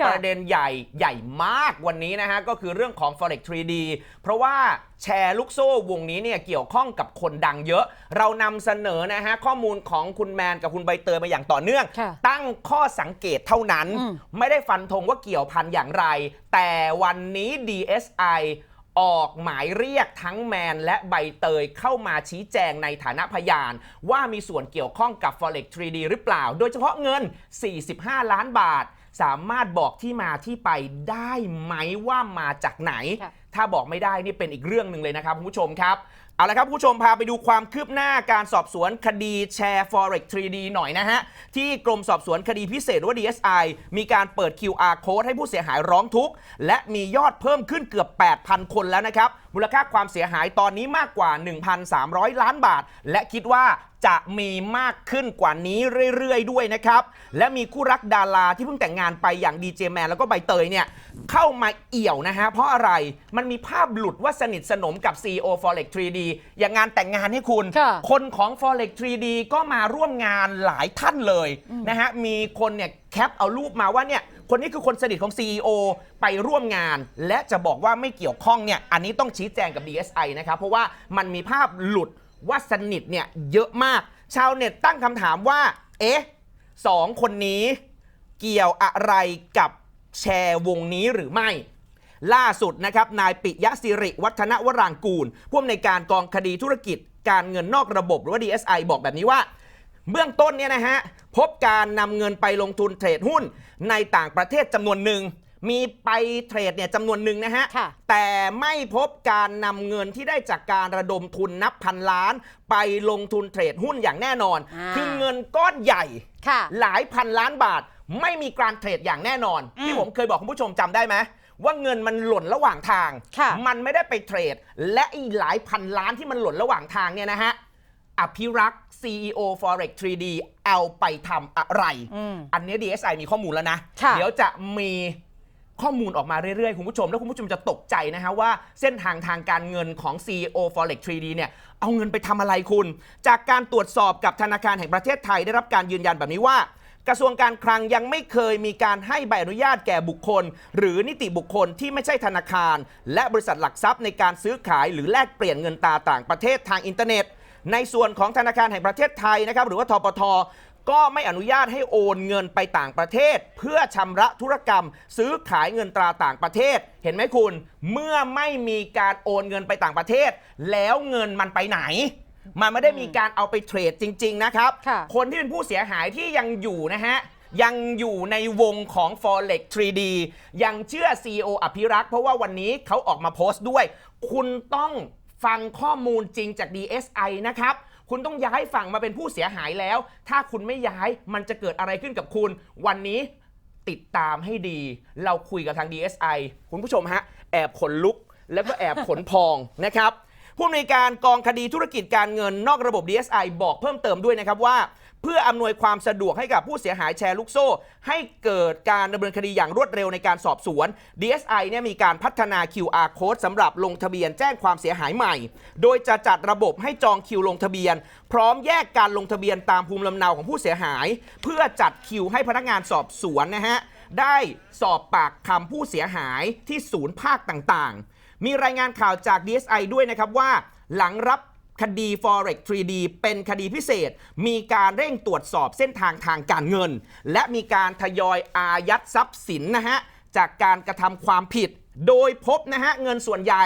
ค่ะ ประเด็นใหญ่ใหญ่มากวันนี้นะฮะ ก็คือเรื่องของ Forex 3D เพราะว่าแชร์ลูกโซ่วงนี้เนี่ยเกี่ยวข้องกับคนดังเยอะ เรานำเสนอนะฮะ ข้อมูลของคุณแมนกับคุณใบเตยมาอย่างต่อเนื่อง ค่ะตั้งข้อสังเกตเท่านั้น อืม ไม่ได้ฟันธงว่าเกี่ยวพันอย่างไร แต่วันนี้ DSI ออกหมายเรียกทั้งแมนและใบเตยเข้ามาชี้แจงในฐานะพยาน ว่ามีส่วนเกี่ยวข้องกับ Forex 3D หรือเปล่า โดยเฉพาะเงิน 45 ล้านบาท สามารถบอกที่มาที่ไปได้ไหมว่ามาจากไหนค่ะถ้าบอกไม่ได้นี่เป็นอีกเรื่องหนึ่งเลยนะครับคุณผู้ชมครับเอาละครับคุณผู้ชมพาไปดูความคืบหน้าการสอบสวนคดีแชร์ Forex 3D หน่อยนะฮะ ที่กรมสอบสวนคดีพิเศษหรือว่า DSI มีการเปิด QR code ให้ผู้เสียหายร้องทุกข์ และมียอดเพิ่มขึ้นเกือบ 8,000 คนแล้วนะครับ มูลค่าความเสียหายตอนนี้มากกว่า 1,300 ล้านบาท และคิดว่า จะมีมากขึ้นกว่านี้เรื่อย ๆ ด้วยนะครับ และมีคู่รักดาราที่เพิ่งแต่งงานไปอย่างดีเจแมนแล้วก็ใบเตยเนี่ยเข้ามาเอี่ยวนะฮะ เพราะอะไรมันมีภาพหลุดว่าสนิทสนมกับ CEO Forex 3D อย่างงานแต่งงานให้คุณ ค่ะคนของ Forex 3D ก็มาร่วมงานหลายท่านเลยนะฮะ มีคนเนี่ยแคปเอารูปมาว่าเนี่ยคนนี้คือคนสนิทของ CEO ไปร่วมงาน และจะบอกว่าไม่เกี่ยวข้องเนี่ยอันนี้ต้องชี้แจงกับ DSI นะครับ เพราะว่ามันมีภาพหลุด ว่าสนิทเนี่ยเยอะมาก ชาวเน็ตตั้งคำถามว่า เอ๊ะสองคนนี้เกี่ยวอะไรกับแชร์วงนี้หรือไม่ ล่าสุดนะครับ นายปิยะสิริ วัฒนวรางกูลผู้อำนวยการกองคดีธุรกิจ การเงินนอกระบบหรือว่า DSI บอกแบบนี้ว่า เบื้องต้นเนี่ยนะฮะ พบการนำเงินไปลงทุนเทรดหุ้นในต่างประเทศจำนวนหนึ่ง มีไปเทรดเนี่ยจำนวนหนึ่งนะฮะ ค่ะ แต่ไม่พบการนำเงินที่ได้จากการระดมทุนนับพันล้าน ไปลงทุนเทรดหุ้นอย่างแน่นอน อ่า คือเงินก้อนใหญ่ ค่ะ หลายพันล้านบาทไม่มีการเทรดอย่างแน่นอน อืมที่ผมเคยบอกคุณผู้ชมจำได้ไหมว่าเงินมันหล่นระหว่างทาง ค่ะมันไม่ได้ไปเทรด และอีหลายพันล้านที่มันหล่นระหว่างทางเนี่ยนะฮะอภิรักษ์ CEO Forex 3D เอาไปทำอะไร อืมอันนี้ DSI มีข้อมูลแล้วนะ ค่ะ เดี๋ยวจะมี ข้อมูลออกมาเรื่อยๆ คุณผู้ชม แล้วคุณผู้ชมจะตกใจนะฮะว่าเส้นทางทางการเงินของ CEO Forex 3D เนี่ยเอาเงินไปทำอะไรคุณ จากการตรวจสอบกับธนาคารแห่งประเทศไทยได้รับการยืนยันแบบนี้ว่า กระทรวงการคลังยังไม่เคยมีการให้ใบอนุญาตแก่บุคคล หรือนิติบุคคลที่ไม่ใช่ธนาคาร และบริษัทหลักทรัพย์ในการซื้อขายหรือแลกเปลี่ยนเงินตราต่างประเทศทางอินเทอร์เน็ตในส่วนของธนาคารแห่งประเทศไทยนะครับหรือว่าทปท ก็ไม่อนุญาตให้โอนเงินไปต่างประเทศ เพื่อชำระธุรกรรม ซื้อขายเงินตราต่างประเทศ เห็นไหมคุณ เมื่อไม่มีการโอนเงินไปต่างประเทศ แล้วเงินมันไปไหน มันไม่ได้มีการเอาไปเทรดจริง ๆ นะครับ ค่ะ คนที่เป็นผู้เสียหายที่ยังอยู่นะฮะ ยังอยู่ในวงของ Forex 3D ยังเชื่อ CEO อภิรักษ์เพราะว่าวันนี้เขาออกมาโพสต์ด้วย คุณต้องฟังข้อมูลจริงจาก DSI นะครับ คุณต้องย้ายฝั่งมาเป็นผู้เสียหายแล้ว ถ้าคุณไม่ย้ายมันจะเกิดอะไรขึ้นกับคุณ วันนี้ติดตามให้ดี เราคุยกับทาง DSI คุณผู้ชมฮะ แอบขนลุก แล้วก็แอบขนพองนะครับผู้อำนวยการกองคดีธุรกิจการเงินนอกระบบ DSI บอกเพิ่มเติมด้วยนะครับว่า เพื่ออำนวยความสะดวกให้กับผู้เสียหายแชร์ลูกโซ่ ให้เกิดการดำเนินคดีอย่างรวดเร็วในการสอบสวน DSI เนี่ยมีการพัฒนา QR code สำหรับลงทะเบียนแจ้งความเสียหายใหม่ โดยจะจัดระบบให้จองคิวลงทะเบียน พร้อมแยกการลงทะเบียนตามภูมิลำเนาของผู้เสียหาย เพื่อจัดคิวให้พนักงานสอบสวนนะฮะได้สอบปากคำผู้เสียหายที่ศูนย์ภาคต่างๆ มีรายงานข่าวจาก DSI ด้วยนะครับว่า หลังรับ คดี Forex 3D เป็นคดีพิเศษ มีการเร่งตรวจสอบเส้นทางทางการเงิน และมีการทยอยอายัดทรัพย์สินนะฮะจากการกระทำความผิด โดยพบนะฮะเงินส่วนใหญ่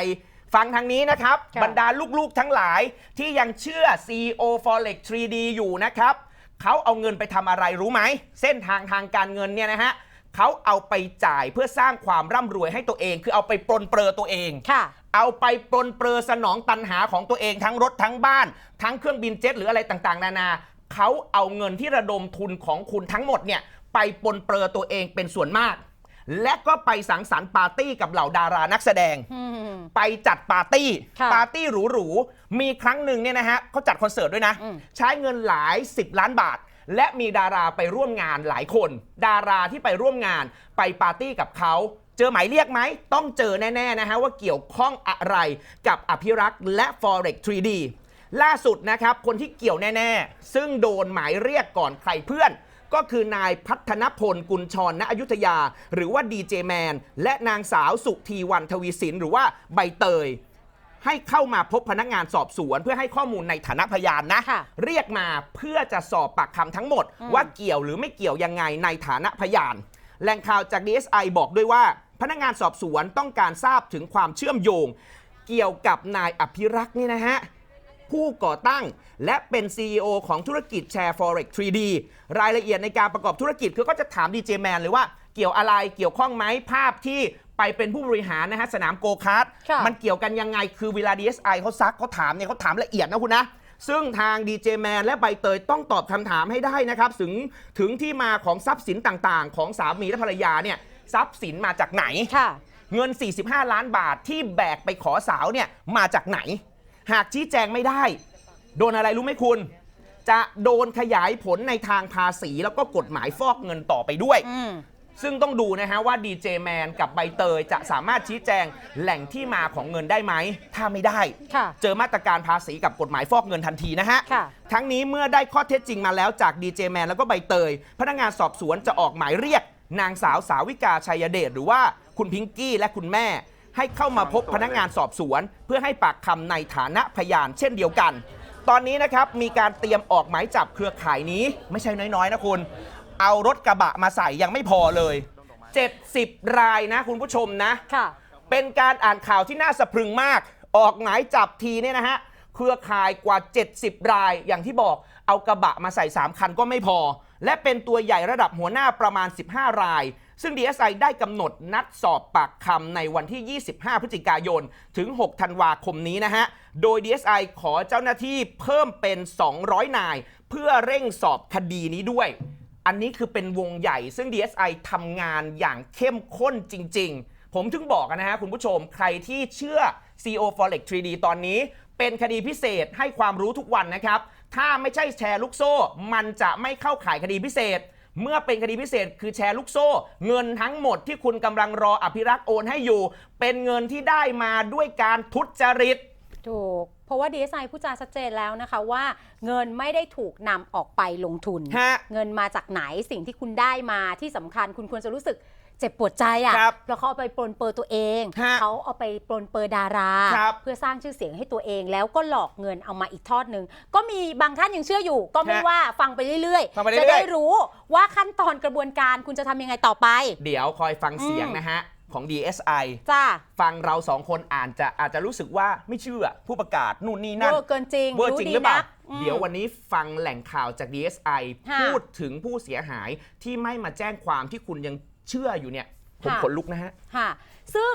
ฟังทางนี้นะครับค่ะบรรดาลูกๆทั้งหลายที่ยังเชื่อ CEO Forex 3D อยู่นะครับเขาเอาเงินไปทำอะไรรู้ไหม เส้นทางทางการเงินเนี่ยนะฮะเขาเอาไปจ่ายเพื่อสร้างความร่ำรวยให้ตัวเอง คือเอาไปปลนเปลือตัวเองค่ะ เอาไปปลนเปลือสนองตันหาของตัวเองทั้งรถทั้งบ้าน ทั้งเครื่องบินเจ็ตหรืออะไรต่างๆ นานาเขาเอาเงินที่ระดมทุนของคุณทั้งหมดเนี่ยไปปลนเปลือตัวเองเป็นส่วนมาก และก็ไปสังสรรค์ปาร์ตี้กับเหล่าดารานักแสดงอืมไปจัดปาร์ตี้ ค่ะปาร์ตี้หรูๆ มีครั้งหนึ่งเนี่ยนะฮะเขาจัดคอนเสิร์ตด้วยนะ อืม ใช้เงินหลาย 10 ล้านบาท และมีดาราไปร่วมงานหลายคน ดาราที่ไปร่วมงานไปปาร์ตี้กับเขา เจอหมายเรียกไหม ต้องเจอแน่ๆนะฮะว่าเกี่ยวข้องอะไรกับอภิรักษ์และ Forex 3D ล่าสุดนะครับ คนที่เกี่ยวแน่ ๆ ซึ่งโดนหมายเรียกก่อนใครเพื่อน ก็คือนายพัฒนพลกุลชรณอยุธยา หรือว่าดีเจแมนและนางสาวสุธีวันทวีสินหรือว่าใบเตย ให้เข้ามาพบพนักงานสอบสวน เพื่อให้ข้อมูลในฐานะพยานนะ ค่ะ เรียกมาเพื่อจะสอบปากคำทั้งหมดอืมว่าเกี่ยวหรือไม่เกี่ยวยังไงในฐานะพยาน แหล่งข่าวจาก DSI บอกด้วยว่า พนักงานสอบสวนต้องการทราบถึงความเชื่อมโยง เกี่ยวกับนายอภิรักษ์นี่นะฮะผู้ก่อตั้งและเป็น CEO ของธุรกิจแชร์ Forex 3D รายละเอียดในการประกอบธุรกิจคือก็จะถามดีเจแมนเลยว่าเกี่ยวอะไรเกี่ยวข้องไหมภาพที่ไปเป็นผู้บริหารนะฮะ สนามโกคาร์ทค่ะมันเกี่ยวกันยังไงคือเวลา DSI เขาซักเขาถามเนี่ยเขาถามละเอียดนะคุณนะ ซึ่งทางดีเจแมนและใบเตยต้องตอบคำถามให้ได้นะครับ ถึงถึงที่มาของทรัพย์สินต่างๆ ของสามีและภรรยาเนี่ย ทรัพย์สินมาจากไหน ค่ะ เงิน 45 ล้านบาทที่แบกไปขอสาวเนี่ยมาจากไหน หากชี้แจงไม่ได้ โดนอะไรรู้ไหมคุณ จะโดนขยายผลในทางภาษีแล้วก็กฎหมายฟอกเงินต่อไปด้วย อืม ซึ่งต้องดูนะฮะว่าดีเจแมนกับใบเตยจะสามารถชี้แจงแหล่งที่มาของเงินได้ไหม ถ้าไม่ได้ ค่ะ เจอมาตรการภาษีกับกฎหมายฟอกเงินทันทีนะฮะ ค่ะ ทั้งนี้เมื่อได้ข้อเท็จจริงมาแล้วจากดีเจแมนแล้วก็ใบเตย พนักงานสอบสวนจะออกหมายเรียก นางสาวสาวิกาชัยเดชหรือว่าคุณพิงกี้และคุณแม่ ให้เข้ามาพบพนักงานสอบสวน เพื่อให้ปากคำในฐานะพยานเช่นเดียวกัน ตอนนี้นะครับมีการเตรียมออกหมายจับเครือข่ายนี้ ไม่ใช่น้อยๆนะคุณ เอารถกระบะมาใส่ยังไม่พอเลย 70 รายนะคุณผู้ชมนะ ค่ะ เป็นการอ่านข่าวที่น่าสะพรึงมาก ออกหมายจับทีเนี่ยนะฮะ เครือข่ายกว่า 70 ราย อย่างที่บอก เอากระบะมาใส่ 3 คันก็ไม่พอ และเป็นตัวใหญ่ระดับหัวหน้าประมาณ 15 ราย ซึ่ง DSI ได้กำหนดนัดสอบปากคำในวันที่ 25 พฤศจิกายน ถึง 6 ธันวาคมนี้นะฮะ โดย DSI ขอเจ้าหน้าที่เพิ่มเป็น 200 นาย เพื่อเร่งสอบคดีนี้ด้วย อันนี้คือเป็นวงใหญ่ ซึ่ง DSI ทำงานอย่างเข้มข้นจริง ๆ ผมถึงบอกนะฮะคุณผู้ชมใครที่เชื่อ CO Forex 3D ตอนนี้เป็นคดีพิเศษให้ความรู้ทุกวันนะครับ ถ้าไม่ใช่แชร์ลูกโซ่ มันจะไม่เข้าข่ายคดีพิเศษ เมื่อเป็นคดีพิเศษ คือแชร์ลูกโซ่ เงินทั้งหมดที่คุณกำลังรออภิรักษ์โอนให้อยู่ เป็นเงินที่ได้มาด้วยการทุจริต ถูก เพราะว่า DSI ผู้จาชัดเจนแล้วนะคะว่า เงินไม่ได้ถูกนำออกไปลงทุน ฮะ เงินมาจากไหนสิ่งที่คุณได้มาที่สำคัญคุณควรจะรู้สึก เจ็บปวดใจอะครับเพราะเขาเอาไปปลนเปอร์ตัวเอง ฮะเขาเอาไปปลนเปอร์ดารา ครับเพื่อสร้างชื่อเสียงให้ตัวเอง แล้วก็หลอกเงินเอามาอีกทอดหนึ่งก็มีบางท่านยังเชื่ออยู่ ก็ไม่ฮะว่าฟังไปเรื่อยฟังไปเรื่จะอยๆได้รู้ว่าขั้นตอนกระบวนการคุณจะทำยังไงต่อไปเดี๋ยวคอยฟังเสียงอืมนะฮะ ของ DSI จ้าฟังเราสองคนอ่านจะอาจจะรู้สึกว่าไม่เชื่อผู้ประกาศนู่นนี่เวนั่นอร์เกินจริงเวอร์จริงหรือเปล่า นักอืม เดี๋ยววันนี้ฟังแหล่งข่าวจาก DSI ค่ะ พูดถึงผู้เสียหายที่ไม่มาแจ้งความที่คุณยัง เชื่ออยู่เนี่ยผมค่ะขนลุกนะฮะ ค่ะ ซึ่ง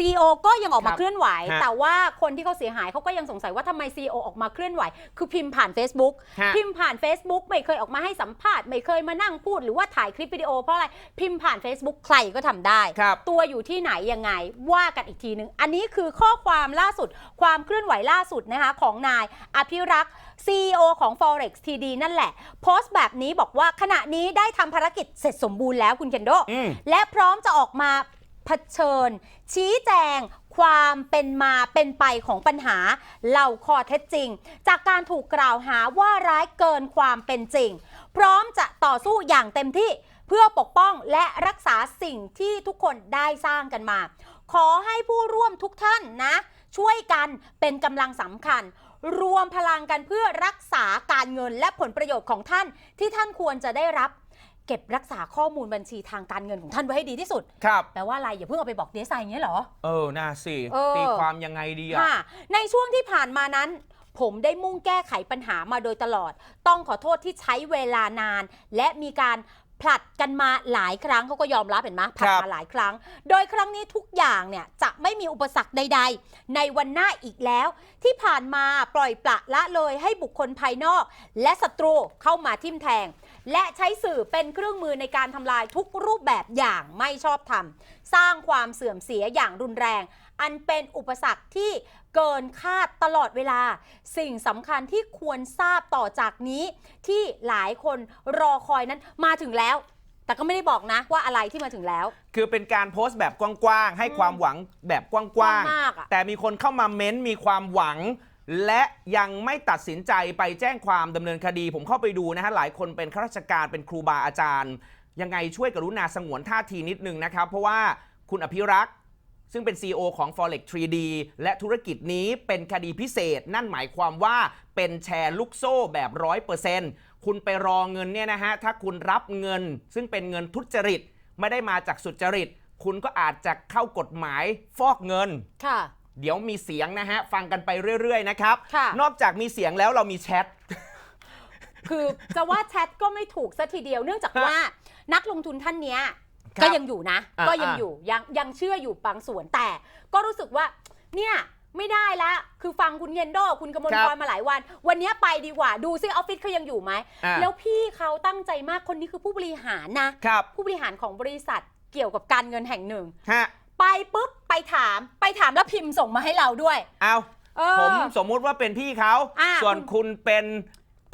CEO ก็ยังออกมาครับเคลื่อนไหว ฮะแต่ว่าคนที่เขาเสียหายเขาก็ยังสงสัยว่าทำไม CEO ออกมาเคลื่อนไหว คือพิมพ์ผ่าน Facebook ฮะ พิมพ์ผ่าน Facebook ไม่เคยออกมาให้สัมภาษณ์ไม่เคยมานั่งพูดหรือว่าถ่ายคลิปวิดีโอเพราะอะไรพิมพ์ผ่าน Facebook ใครก็ทำได้ ครับ ตัวอยู่ที่ไหนยังไงว่ากันอีกทีหนึ่งอันนี้คือข้อความล่าสุด ความเคลื่อนไหวล่าสุดนะคะของนายอภิรักษ์ CEO ของ Forex TD นั่นแหละ โพสต์แบบนี้บอกว่าขณะนี้ได้ทำภารกิจเสร็จสมบูรณ์แล้วคุณเคนโด อืม และพร้อมจะออกมา เผชิญ ชี้แจง ความเป็นมาเป็นไปของปัญหาเล่าข้อเท็จจริง จากการถูกกล่าวหาว่าร้ายเกินความเป็นจริง พร้อมจะต่อสู้อย่างเต็มที่เพื่อปกป้องและรักษาสิ่งที่ทุกคนได้สร้างกันมา ขอให้ผู้ร่วมทุกท่านนะ ช่วยกันเป็นกำลังสำคัญ รวมพลังกันเพื่อรักษาการเงินและผลประโยชน์ของท่านที่ท่านควรจะได้รับ เก็บรักษาข้อมูลบัญชีทางการเงินของท่านไว้ให้ดีที่สุด ครับแปลว่าอะไรอย่าเพิ่งเอาไปบอกเดซไซน์อย่างนี้ยเหรอ เออน่าสิเออ ตีความยังไงดีอะค่ะ ในช่วงที่ผ่านมานั้น ผมได้มุ่งแก้ไขปัญหามาโดยตลอด ต้องขอโทษที่ใช้เวลานาน และมีการผลัดกันมาหลายครั้งเขาก็ยอมรับเห็นไหมผลัดมาหลายครั้ง โดยครั้งนี้ทุกอย่างเนี่ยจะไม่มีอุปสรรคใด ๆ ในวันหน้าอีกแล้ว ที่ผ่านมาปล่อยปละละเลยให้บุคคลภายนอก และศัตรูเข้ามาทิ่มแทง และใช้สื่อเป็นเครื่องมือในการทำลายทุกรูปแบบอย่างไม่ชอบธรรม สร้างความเสื่อมเสียอย่างรุนแรง อันเป็นอุปสรรคที่เกินคาดตลอดเวลา สิ่งสำคัญที่ควรทราบต่อจากนี้ ที่หลายคนรอคอยนั้นมาถึงแล้ว แต่ก็ไม่ได้บอกนะว่าอะไรที่มาถึงแล้ว คือเป็นการโพสต์แบบกว้างๆ ให้ความหวังแบบกว้างกว้างมากอะๆแต่มีคนเข้ามาเม้นต์มีความหวัง และยังไม่ตัดสินใจไปแจ้งความดำเนินคดี ผมเข้าไปดูนะฮะหลายคนเป็นข้าราชการเป็นครูบาอาจารย์ ยังไงช่วยกรุณาสงวนท่าทีนิดนึงนะครับ เพราะว่าคุณอภิรักษ์ซึ่งเป็น CEO ของ Forex 3D และธุรกิจนี้เป็นคดีพิเศษ นั่นหมายความว่าเป็นแชร์ลูกโซ่แบบ100%คุณไปรอเงินเนี่ยนะฮะ ถ้าคุณรับเงิน ซึ่งเป็นเงินทุจริต ไม่ได้มาจากสุจริต คุณก็อาจจะเข้ากฎหมายฟอกเงิน ค่ะ เดี๋ยวมีเสียงนะฮะ ฟังกันไปเรื่อยๆนะครับ ค่ะ นอกจากมีเสียงแล้วเรามีแชท คือจะว่าแชทก็ไม่ถูกซะทีเดียวเนื่องจากว่านักลงทุนท่านเนี้ย ครับก็ยังอยู่นะ อ่าก็ยังอ่า อยู่ยังยังเชื่ออยู่บางส่วนแต่ ก็รู้สึกว่า เนี่ยไม่ได้ละคือฟังคุณเยนโดคุณกมลพรมาหลายวัน วันเนี้ยไปดีกว่าดูซิออฟฟิศเขายังอยู่ไหม อะแล้วพี่เขาตั้งใจมากคนนี้คือผู้บริหารนะ ครับผู้บริหารของบริษัทเกี่ยวกับการเงินแห่งหนึ่ง ฮะ ไปปุ๊บ ไปถามไปถามแล้วพิมพ์ส่งมาให้เราด้วย เอาเออ ผมสมมุติว่าเป็นพี่เขา อะส่วนคุณคุณเป็น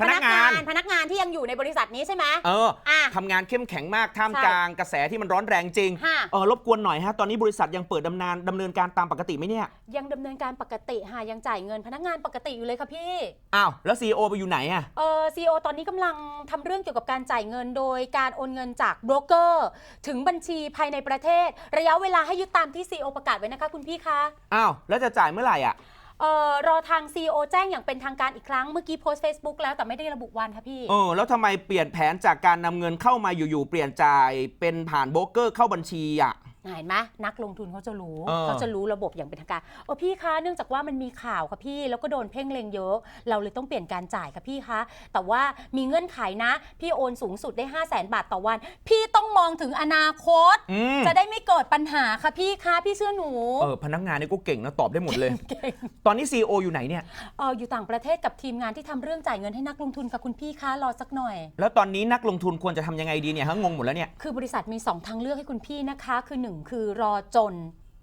พนักงาน พนักงานที่ยังอยู่ในบริษัทนี้ใช่ไหมเอออะ ทำงานเข้มแข็งมากท่ามใช่กลางกระแสที่มันร้อนแรงจริง ค่ะ เออรบกวนหน่อยฮะ ตอนนี้บริษัทยังเปิดดำเนินดำเนินการตามปกติไหมเนี่ย ยังดำเนินการปกติค่ะยังจ่ายเงินพนักงานปกติอยู่เลยค่ะพี่ อ้าว แล้ว CEO ไปอยู่ไหนอะ เออซีอตอนนี้กำลังทำเรื่องเกี่ยวกับการจ่ายเงินโดยการโอนเงินจากโบรกเกอร์ ถึงบัญชีภายในประเทศ ระยะเวลาให้ยึดตามที่ซีอประกาศไว้นะคะคุณพี่คะ อ้าว แล้วจะจ่ายเมื่อไหร่อะ เอ่อรอทาง CEO แจ้งอย่างเป็นทางการอีกครั้ง เมื่อกี้โพสต์ Facebook แล้วแต่ไม่ได้ระบุวันค่ะพี่ เออแล้วทำไมเปลี่ยนแผนจากการนำเงินเข้ามาอยู่ๆเปลี่ยนจ่ายเป็นผ่านโบรกเกอร์เข้าบัญชีอะ เห็นไหมนักลงทุนเขาจะรู้เออ เขาจะรู้ระบบอย่างเป็นทางการเออพี่คะเนื่องจากว่ามันมีข่าวค่ะพี่แล้วก็โดนเพ่งเล็งเยอะ เราเลยต้องเปลี่ยนการจ่ายค่ะพี่คะ แต่ว่ามีเงื่อนไขนะ พี่โอนสูงสุดได้ 5 0 0แสนบาทต่อวัน พี่ต้องมองถึงอนาคต อืมจะได้ไม่เกิดปัญหาค่ะพี่คะพี่เชื่อหนูเออพนักงานนี่ก็เก่งนะตอบได้หมดเลย เก่งตอนนี้ CEO อยู่ไหนเนี่ย เอออยู่ต่างประเทศกับทีมงานที่ทำเรื่องจ่ายเงินให้นักลงทุนค่ะคุณพี่คะรอสักหน่อย แล้วตอนนี้นักลงทุนควรจะทำยังไงดีเนี่ยฮะงงหมดแล้วเนี่ย คือบริษัทมี 2 ทางเลือกให้คุณพี่นะคะ คือ 1คือรอจน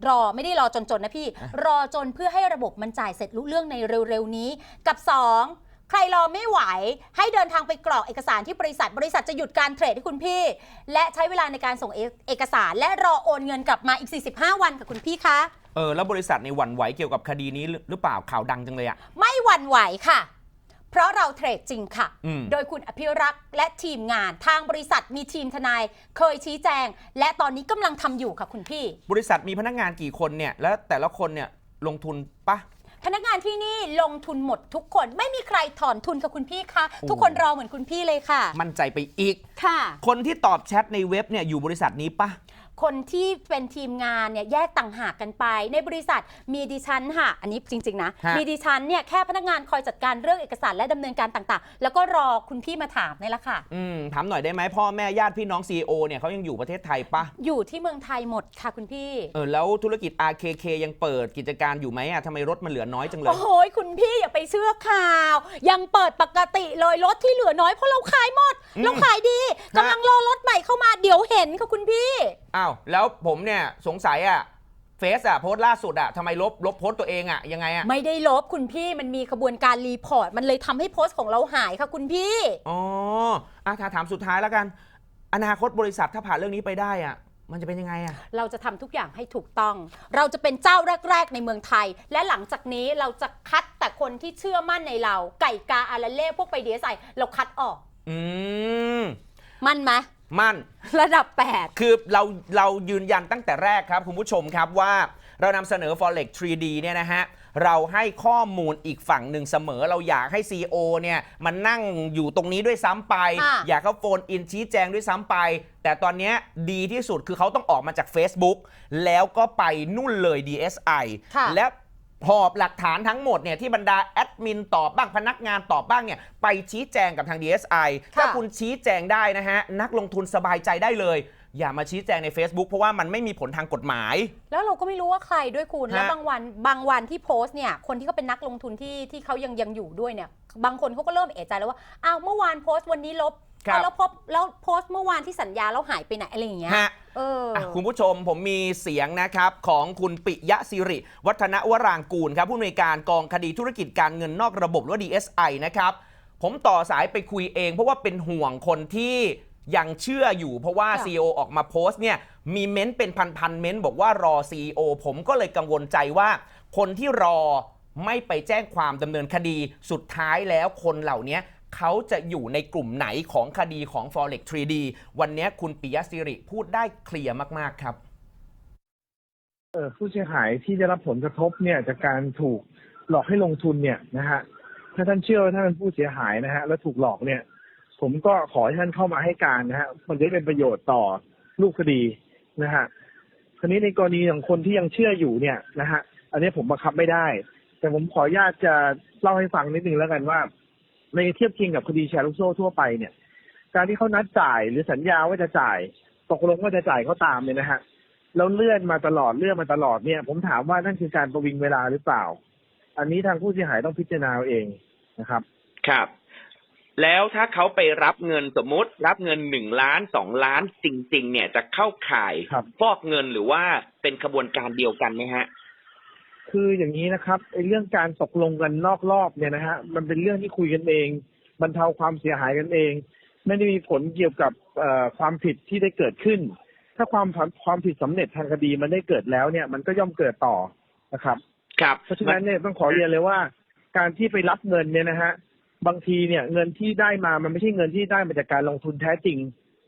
รอไม่ได้รอจนๆนะพี่ รอจนเพื่อให้ระบบมันจ่ายเสร็จรู้เรื่องในเร็วๆนี้ กับ 2 ใครรอไม่ไหว ให้เดินทางไปกรอกเอกสารที่บริษัทบริษัทจะหยุดการเทรดให้คุณพี่ และใช้เวลาในการส่งเอเอกสาร และรอโอนเงินกลับมาอีก 45 วันค่ะคุณพี่คะเออแล้วบริษัทในยหวั่นไหวเกี่ยวกับคดีนี้หรือหรือเปล่าข่าวดังจังเลยอะไม่หวั่นไหวค่ะ เพราะเราเทรดจริงค่ะ อืม โดยคุณอภิรักษ์และทีมงานทางบริษัทมีทีมทนาย เคยชี้แจง และตอนนี้กำลังทำอยู่ค่ะคุณพี่ บริษัทมีพนักงานกี่คนเนี่ย แล้วแต่ละคนเนี่ยลงทุนปะ พนักงานที่นี่ลงทุนหมดทุกคนไม่มีใครถอนทุนค่ะคุณพี่คะโอ้ ทุกคนรอเหมือนคุณพี่เลยค่ะ มั่นใจไปอีก ค่ะ คนที่ตอบแชทในเว็บเนี่ยอยู่บริษัทนี้ปะ คนที่เป็นทีมงานเนี่ยแยกต่างหากกันไป ในบริษัทมีดิฉันค่ะ อันนี้จริง ๆ นะ ฮะ มีดิฉันเนี่ยแค่พนักงานคอยจัดการเรื่องเอกสารและดำเนินการต่างๆ แล้วก็รอคุณพี่มาถามนี่แหละค่ะ อืมถามหน่อยได้ไหมพ่อแม่ญาติพี่น้อง CEO เนี่ยเขายังอยู่ประเทศไทยปะอยู่ที่เมืองไทยหมดค่ะคุณพี่ เออแล้วธุรกิจ RKK ยังเปิดกิจการอยู่ไหมอะทำไมรถมันเหลือน้อยจังเลย โอ้โหคุณพี่อย่าไปเชื่อข่าว ยังเปิดปกติเลยรถที่เหลือน้อยเพราะเราขายหมด อืม เราขายดีกำลังรอรถใหม่เข้ามาเดี๋ยวเห็นค่ะคุณพี่ อ้าวแล้วผมเนี่ยสงสัยอะเฟซอะโพสต์ล่าสุดอะทำไมลบลบโพสต์ตัวเองอะยังไงอะไม่ได้ลบคุณพี่มันมีขบวนการรีพอร์ต มันเลยทำให้โพสต์ของเราหายค่ะคุณพี่ อ๋ออะถ้าถามสุดท้ายแล้วกัน อนาคตบริษัทถ้าผ่านเรื่องนี้ไปได้อะ มันจะเป็นยังไงอะ เราจะทำทุกอย่างให้ถูกต้อง เราจะเป็นเจ้าแรก ๆ ในเมืองไทย และหลังจากนี้เราจะคัดแต่คนที่เชื่อมั่นในเรา ไก่กาอาราเล่พวกไปเดียใส่เราคัดออก อืม มั่นไหม มั่น ระดับ 8 คือเราเรายืนยันตั้งแต่แรกครับ คุณผู้ชมครับว่าเรานำเสนอ Forex 3D เนี่ยนะฮะ เราให้ข้อมูลอีกฝั่งหนึ่งเสมอเราอยากให้ CEO เนี่ยมันนั่งอยู่ตรงนี้ด้วยซ้ำไป ค่ะ อยากเขาโฟนอินชี้แจงด้วยซ้ำไป แต่ตอนเนี้ยดีที่สุดคือเขาต้องออกมาจาก Facebook แล้วก็ไปนู่นเลย DSI ค่ะ และ หอบหลักฐานทั้งหมดเนี่ยที่บรรดาแอดมินตอบบ้างพนักงานตอบบ้างเนี่ยไปชี้แจงกับทาง DSI ถ้าค่ะคุณชี้แจงได้นะฮะนักลงทุนสบายใจได้เลย อย่ามาชี้แจงใน Facebook เพราะว่ามันไม่มีผลทางกฎหมาย แล้วเราก็ไม่รู้ว่าใครด้วยคุณฮะแล้วบางวันบางวันที่โพสต์เนี่ยคนที่เขาเป็นนักลงทุนที่ที่เขายังยังอยู่ด้วยเนี่ยบางคนเขาก็เริ่มเอะใจแล้วว่าอ้าวเมื่อวานโพสต์วันนี้ลบ ครับ เอาแล้วพบแล้วโพสต์เมื่อวานที่สัญญาแล้วหายไปไหนอะไรอย่างเงี้ยฮะ เอออ อะคุณผู้ชมผมมีเสียงนะครับของคุณปิยะสิริ วัฒนวรางกูลครับผู้อำนวยการกองคดีธุรกิจการเงินนอกระบบหรือว่า DSI นะครับผมต่อสายไปคุยเอง เพราะว่าเป็นห่วงคนที่ยังเชื่ออยู่ เพราะว่า ค่ะ CEO ออกมาโพสต์เนี่ยมีเม้นต์เป็นพันๆเม้นต์บอกว่ารอ CEO ผมก็เลยกังวลใจว่า คนที่รอไม่ไปแจ้งความดำเนินคดีสุดท้ายแล้วคนเหล่านี้ เขาจะอยู่ในกลุ่มไหนของคดีของ Forex 3D วันนี้คุณปิยสิริพูดได้เคลียร์มาก ๆ ครับเออผู้เสียหายที่ได้รับผลกระทบเนี่ยจากการถูกหลอกให้ลงทุนเนี่ยนะฮะถ้าท่านเชื่อว่าท่านเป็นผู้เสียหายนะฮะแล้วถูกหลอกเนี่ย ผมก็ขอให้ท่านเข้ามาให้การนะฮะมันจะเป็นประโยชน์ต่อรูปคดีนะฮะทีนี้ในกรณีของคนที่ยังเชื่ออยู่เนี่ยนะฮะอันนี้ผมบังคับไม่ได้ แต่ผมขออนุญาตจะเล่าให้ฟังนิดนึงแล้วกันว่า ในเทียบเคียงกับคดีแชร์ลูกโซ่ทั่วไปเนี่ย การที่เขานัดจ่ายหรือสัญญาว่าจะจ่าย ตกลงว่าจะจ่ายเขาตามเนี่ยนะฮะแล้วเลื่อนมาตลอดเลื่อนมาตลอดเนี่ย ผมถามว่านั่นคือการประวิงเวลาหรือเปล่า อันนี้ทางผู้เสียหายต้องพิจารณาเอาเองนะครับ ครับ แล้วถ้าเขาไปรับเงินสมมุติ รับเงินหนึ่งล้านสองล้านจริง ๆ เนี่ยจะเข้าข่ายครับฟอกเงินหรือว่าเป็นขบวนการเดียวกันไหมฮะ คืออย่างนี้นะครับไอ้เรื่องการตกลงกันนอกรอบเนี่ยนะฮะมันเป็นเรื่องที่คุยกันเองบรรเทาความเสียหายกันเอง ไม่ได้มีผลเกี่ยวกับเอ่อความผิดที่ได้เกิดขึ้น ถ้าความความผิดสำเร็จทางคดีมันได้เกิดแล้วเนี่ยมันก็ย่อมเกิดต่อนะครับครับเพราะฉะนั้นเนี่ยต้องขอเรียนเลยว่า การที่ไปรับเงินเนี่ยนะฮะบางทีเนี่ยเงินที่ได้มามันไม่ใช่เงินที่ได้มาจากการลงทุนแท้จริง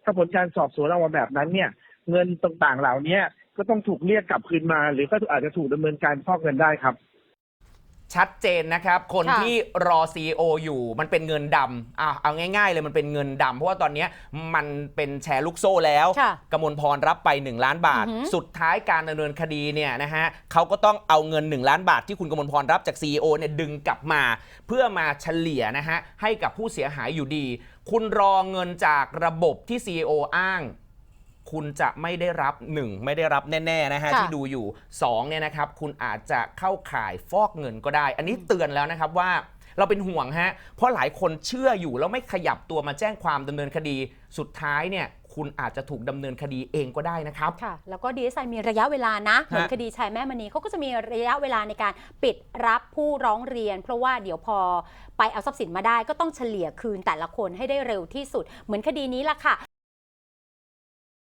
ถ้าผลการสอบสวนออกมาแบบนั้นเนี่ย เงินต่างๆเหล่านี้ ก็ต้องถูกเรียกกลับคืนมา หรือก็อาจจะถูกดำเนินการฟอกเงินได้ครับ ชัดเจนนะครับ คนค่ะที่รอ CEO อยู่มันเป็นเงินดำอะเอาง่าย ๆ เลยมันเป็นเงินดำเพราะว่าตอนเนี้ยมันเป็นแชร์ลูกโซ่แล้วค่ะกมลพรรับไป 1 ล้านบาท อือหือ สุดท้ายการดำเนินคดีเนี่ยนะฮะเขาก็ต้องเอาเงิน 1 ล้านบาทที่คุณกมลพรรับจาก CEO เนี่ยดึงกลับมา เพื่อมาเฉลี่ยนะฮะให้กับผู้เสียหายอยู่ดี คุณรอเงินจากระบบที่ CEO อ้าง คุณจะไม่ได้รับ 1 ไม่ได้รับแน่ๆนะฮะค่ะที่ดูอยู่2เนี่ยนะครับคุณอาจจะเข้าข่ายฟอกเงินก็ได้ อันนี้เตือนแล้วนะครับว่าเราเป็นห่วงฮะเพราะหลายคนเชื่ออยู่แล้วไม่ขยับตัวมาแจ้งความดำเนินคดี สุดท้ายเนี่ยคุณอาจจะถูกดำเนินคดีเองก็ได้นะครับ ค่ะ แล้วก็ดีเอสไอมีระยะเวลานะเหมือนคดีชายแม่มณีเขาก็จะมีระยะเวลาในการปิดรับผู้ร้องเรียน เพราะว่าเดี๋ยวพอไปเอาทรัพย์สินมาได้ก็ต้องเฉลี่ยคืนแต่ละคนให้ได้เร็วที่สุด เหมือนคดีนี้ล่ะค่ะ